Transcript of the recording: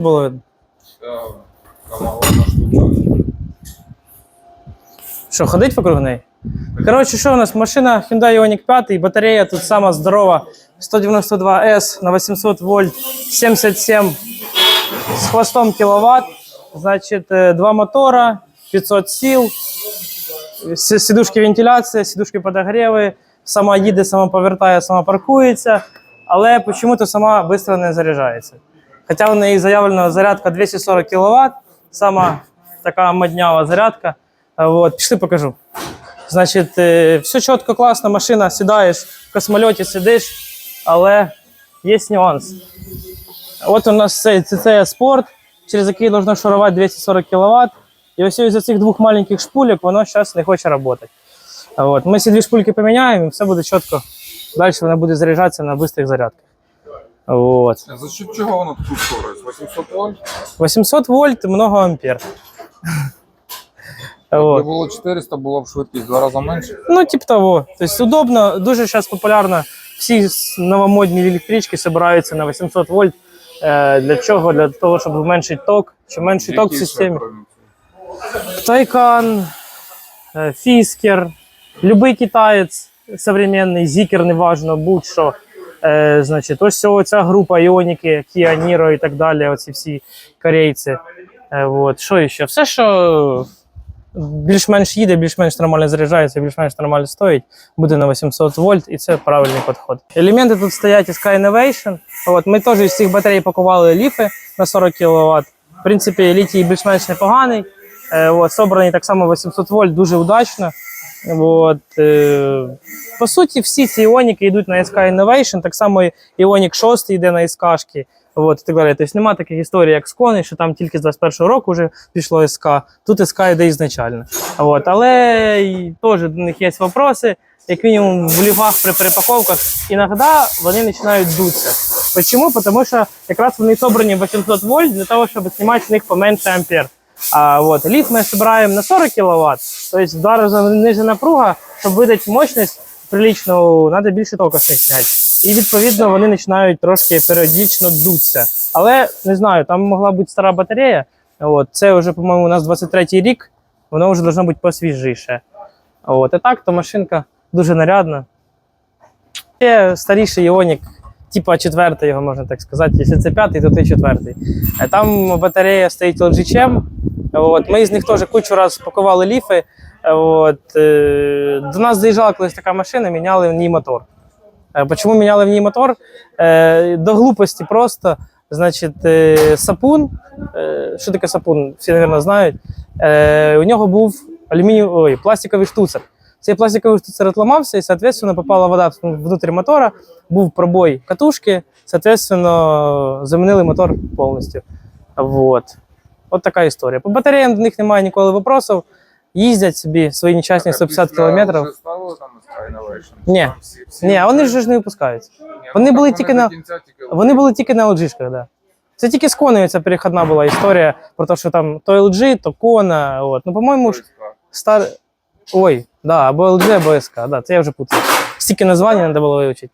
було. Що, ходить вокруг неї? Коротше, що у нас? Машина Hyundai Ioniq 5, батарея тут сама здорова. 192S на 800 вольт, 77 с хвостом киловатт. Значит, э, два мотора, 500 сил, с- сидушки вентиляції, сидушки подогріви, сама їде, сама повертає, сама паркується, але чому-то сама швидко не заряджається. Хоча в неї заявлена зарядка 240 кВт, сама така моднява зарядка. Вот, пішли покажу. Значить, е, все чітко, класно, машина, сідаєш, в космольоті сидиш, але є нюанс. От у нас цей CC Sport, через який должно шарувати 240 кВт. І ось із цих двох маленьких шпульок воно зараз не хоче працювати. От. Ми ці дві шпульки поміняємо, і все буде чітко. Далі вона буде заряджатися на швидких зарядках. От. За счет чого воно таку скорость? 800 вольт? 800 вольт, много ампер. Якби От. було 400, було б швидкість в два рази менше. Ну, типу того. Тобто удобно, дуже зараз популярно. Всі с- новомодні електрички збираються на 800 вольт. Е, Для чого? Для того, щоб зменшити ток. Чим менший ток в Які ще, системі. крім? Тайкан, е, Фіскер, любий китаєць современний, Зікер, неважно, будь-що. Е, значить, ось ця- група Іоніки, Kia Niro і так далі, оці всі корейці. Е, от. Що ще? Все, що більш-менш їде, більш-менш нормально заряджається, більш-менш нормально стоїть, буде на 800 вольт, і це правильний підход. Елементи тут стоять із Sky Innovation. От, ми теж із цих батарей пакували ліфи на 40 кВт. В принципі, літій більш-менш непоганий. Е, от, собраний так само 800 вольт, дуже удачно. От, е, по суті, всі ці іоніки йдуть на SK Innovation, так само Іонік 6 йде на SK. От, і так далі. Тобто немає таких історій, як з Кони, що там тільки з 21-го року вже пішло СК. Тут СК йде ізначально. От, але теж до них є вопроси. Як мінімум в лівах при перепаковках іноді вони починають дутися. Чому? Тому що якраз вони собрані 800 вольт для того, щоб знімати з них поменше ампер. А от ліф ми збираємо на 40 кВт, тобто в два рази ниже напруга, щоб видати мощність приличну, треба більше тока з них зняти. І відповідно вони починають трошки періодично дутися. Але не знаю, там могла бути стара батарея. От, це вже, по-моєму, у нас 23-й рік, воно вже должно бути посвіжіше. От, і так, то машинка дуже нарядна. Є старіший Іонік, типа четвертий, його можна так сказати. Якщо це п'ятий, то ти четвертий. Е, Там батарея стоїть LG Chem. От, ми з них теж кучу раз пакували ліфи. От, е, до нас заїжджала колись така машина, міняли в ній мотор. Е, Чому міняли в ній мотор? Е, До глупості просто. Значить, сапун. Що таке сапун? Всі, мабуть, знають. У нього був алюміній, ой, пластиковий штуцер. Цей пластиковий штуцер отламався, і, соответственно, попала вода внутрь мотора, був пробой катушки, соответственно, замінили мотор повністю. Вот. От така історія. По батареям до них немає ніколи вопросів. Їздять собі свої нещасні 150 Після кілометрів. Ні. Ні, вони ж не випускаються. Ну вони були тільки на- Вони були тільки на LG-шках, да. Це тільки з Коною ця перехідна була історія про те, що там то LG, то Кона. От. Ну, по-моєму, ж стар. Ой, да, або LG, або SK, да, це я вже путаю. Стільки названь треба було вивчити.